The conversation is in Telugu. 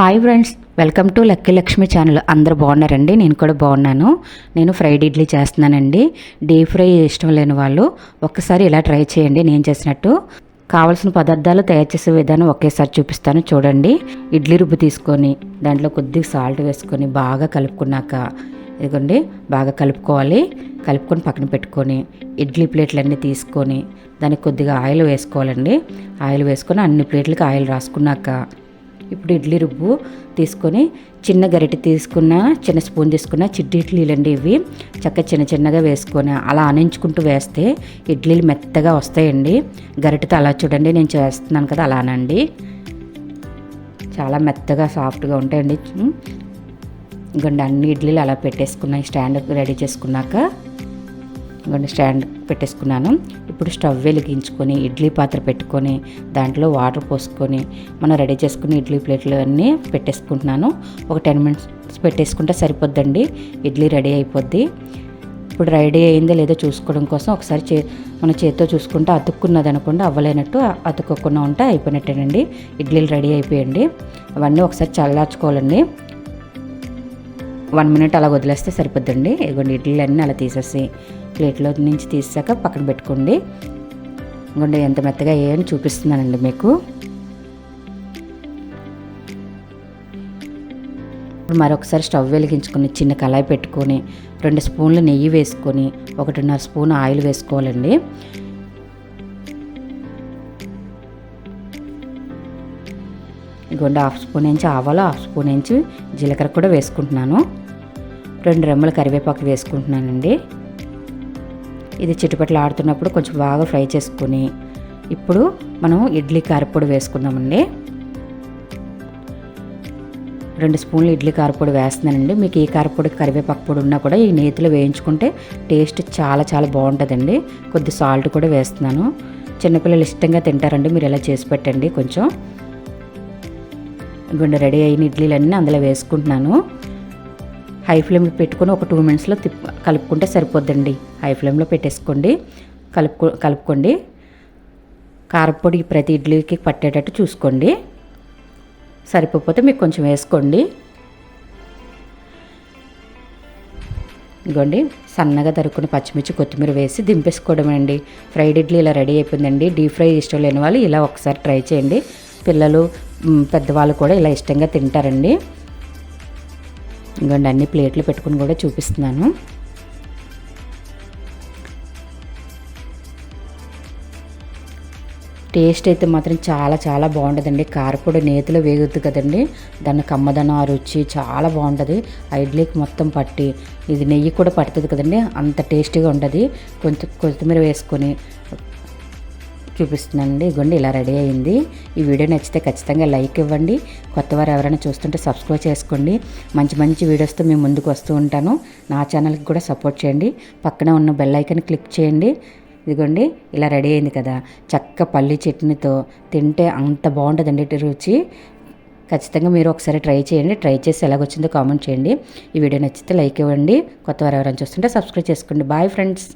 Hi friends welcome to lucky Lakshmi channel. అందరు బాగున్నారండి? నేను కూడా బాగున్నాను. నేను ఫ్రైడ్ ఇడ్లీ చేస్తున్నానండి. డీప్ ఫ్రై ఇష్టం లేని వాళ్ళు ఒక్కసారి ఇలా ట్రై చేయండి. నేను చేసినట్టు కావాల్సిన పదార్థాలు తయారు చేసే విధానం ఒకేసారి చూపిస్తాను. చూడండి. ఇడ్లీ రుబ్బు తీసుకొని దాంట్లో కొద్దిగా సాల్ట్ వేసుకొని బాగా కలుపుకున్నాక ఇదిగోండి బాగా కలుపుకోవాలి. కలుపుకొని పక్కన పెట్టుకొని ఇడ్లీ ప్లేట్లన్నీ తీసుకొని దానికి కొద్దిగా ఆయిల్ వేసుకోవాలండి. ఆయిల్ వేసుకొని అన్ని ప్లేట్లకి ఆయిల్ రాసుకున్నాక ఇప్పుడు ఇడ్లీ రుబ్బు తీసుకొని చిన్న గరిటె తీసుకున్న చిన్న స్పూన్ తీసుకున్న చిట్టి ఇడ్లీలు అండి ఇవి. చక్కగా చిన్న చిన్నగా వేసుకొని అలా ఆనించుకుంటూ వేస్తే ఇడ్లీలు మెత్తగా వస్తాయండి. గరిటెతో అలా చూడండి నేను చేస్తున్నాను కదా అలానండి. చాలా మెత్తగా సాఫ్ట్గా ఉంటాయండి. ఇంకండి అన్ని ఇడ్లీలు అలా పెట్టేసుకున్నాయి స్టాండ్ రెడీ చేసుకున్నాక ఇంకొండి స్టాండ్ పెట్టేసుకున్నాను. ఇప్పుడు స్టవ్ వెలిగించుకొని ఇడ్లీ పాత్ర పెట్టుకొని దాంట్లో వాటర్ పోసుకొని మనం రెడీ చేసుకుని ఇడ్లీ ప్లేట్లు అన్నీ పెట్టేసుకుంటున్నాను. ఒక టెన్ మినిట్స్ పెట్టేసుకుంటే సరిపోద్దండి. ఇడ్లీ రెడీ అయిపోద్ది. ఇప్పుడు రెడీ అయిందో లేదో చూసుకోవడం కోసం ఒకసారి చే మన చేతితో చూసుకుంటే అతుక్కున్నది అనుకోండి అవ్వలేనట్టు అతుక్కోకుండా ఉంటే అయిపోయినట్టేనండి. ఇడ్లీలు రెడీ అయిపోయండి. అవన్నీ ఒకసారి చల్లార్చుకోవాలండి. వన్ మినిట్ అలా వదిలేస్తే సరిపోద్దండి. ఇదిగోండి ఇడ్లీలు అన్నీ అలా తీసేసి ప్లేట్లో నుంచి తీసాక పక్కన పెట్టుకోండి. ఇదిగోండి ఎంత మెత్తగా అయ్యాయని చూపిస్తున్నానండి మీకు. ఇప్పుడు మరొకసారి స్టవ్ వెలిగించుకొని చిన్న కళాయి పెట్టుకొని రెండు స్పూన్లు నెయ్యి వేసుకొని ఒకటిన్నర స్పూన్ ఆయిల్ వేసుకోవాలండి. ఇదిగోండి హాఫ్ స్పూన్ ఇంచి ఆవాలు హాఫ్ స్పూన్ ఇంచి జీలకర్ర కూడా వేసుకుంటున్నాను. రెండు రెమ్మల కరివేపాకు వేసుకుంటున్నానండి. ఇది చుట్టుపట్ల ఆడుతున్నప్పుడు కొంచెం బాగా ఫ్రై చేసుకుని ఇప్పుడు మనం ఇడ్లీ కారపొడి వేసుకుందామండి. రెండు స్పూన్లు ఇడ్లీ కారపొడి వేస్తున్నానండి. మీకు ఈ కారపొడి కరివేపాకు పొడి ఉన్నా కూడా ఈ నేతిలో వేయించుకుంటే టేస్ట్ చాలా చాలా బాగుంటుందండి. కొద్ది సాల్ట్ కూడా వేస్తున్నాను. చిన్నపిల్లలు ఇష్టంగా తింటారండి. మీరు ఇలా చేసి పెట్టండి కొంచెం. గుండె రెడీ అయిన ఇడ్లీలన్నీ అందులో వేసుకుంటున్నాను. హై ఫ్లేమ్లో పెట్టుకొని ఒక టూ మినిట్స్లో తిప్ కలుపుకుంటే సరిపోద్దండి. హై ఫ్లేమ్లో పెట్టేసుకోండి. కలుపుకో కలుపుకోండి. కారపొడి ప్రతి ఇడ్లీకి పట్టేటట్టు చూసుకోండి. సరిపోతే మీకు కొంచెం వేసుకోండి. ఇదిగోండి సన్నగా తరుక్కుని పచ్చిమిర్చి కొత్తిమీర వేసి దింపేసుకోవడం అండి ఫ్రైడ్ ఇడ్లీ ఇలా రెడీ అయిపోయిందండి. డీప్ ఫ్రై ఇష్టం లేని వాళ్ళు ఇలా ఒకసారి ట్రై చేయండి. పిల్లలు పెద్దవాళ్ళు కూడా ఇలా ఇష్టంగా తింటారండి. ఇంకోండి అన్ని ప్లేట్లు పెట్టుకుని కూడా చూపిస్తున్నాను. టేస్ట్ అయితే మాత్రం చాలా చాలా బాగుంటుందండి. కారపొడి నేతిలో వేగుద్ది కదండి. దాని కమ్మదనం ఆ రుచి చాలా బాగుంటుంది. ఆ ఇడ్లీకి మొత్తం పట్టి ఇది నెయ్యి కూడా పడుతుంది కదండి. అంత టేస్టీగా ఉంటుంది. కొంచెం కొత్తిమీర వేసుకొని చూపిస్తున్నానండి ఇగోండి ఇలా రెడీ అయింది. ఈ వీడియో నచ్చితే ఖచ్చితంగా లైక్ ఇవ్వండి. కొత్త వారు ఎవరైనా చూస్తుంటే సబ్స్క్రైబ్ చేసుకోండి. మంచి మంచి వీడియోస్తో మేము ముందుకు వస్తూ ఉంటాను. నా ఛానల్కి కూడా సపోర్ట్ చేయండి. పక్కన ఉన్న బెల్ ఐకన్ క్లిక్ చేయండి. ఇదిగోండి ఇలా రెడీ అయింది కదా. చక్క పల్లి చట్నీతో తింటే అంత బాగుంటుందండి రుచి. ఖచ్చితంగా మీరు ఒకసారి ట్రై చేయండి. ట్రై చేసి ఎలాగొచ్చిందో కామెంట్ చేయండి. ఈ వీడియో నచ్చితే లైక్ ఇవ్వండి. కొత్త వారు ఎవరైనా చూస్తుంటే సబ్స్క్రైబ్ చేసుకోండి. Bye friends.